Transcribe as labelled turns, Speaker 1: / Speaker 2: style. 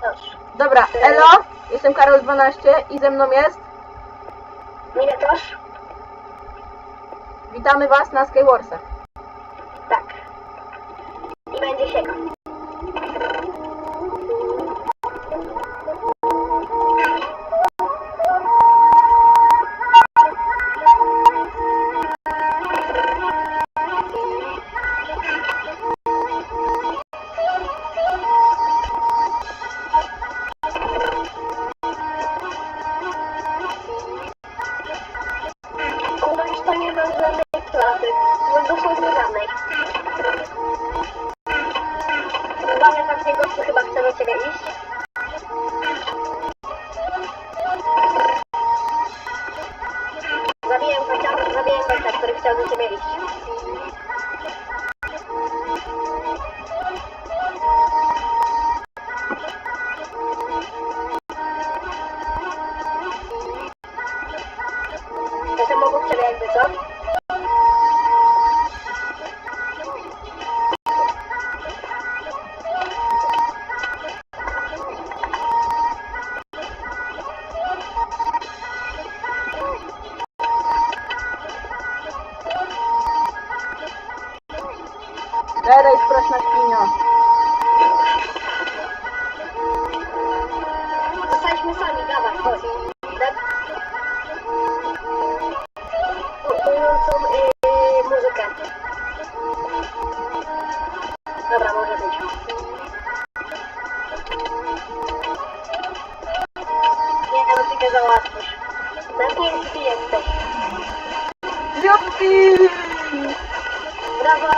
Speaker 1: też.
Speaker 2: Dobra, elo, jestem Karol12 i ze mną jest.
Speaker 1: Mnie też?
Speaker 2: Witamy Was na Skywarsach.
Speaker 1: Tak. I będzie sieka. osoby z duchu znanej. Uwaga, tam tej gości chyba chce do ciebie iść. Zabiję chociaż, zabiję gościa, który chciał do ciebie iść.
Speaker 2: Gadaj, straszna świnia.
Speaker 1: Zostaliśmy sami, dawaj, chodź. Y, Dobra, może być. Nie, no ty go załatwisz. Na pięści jesteś.
Speaker 2: Jopki!
Speaker 1: Brawo!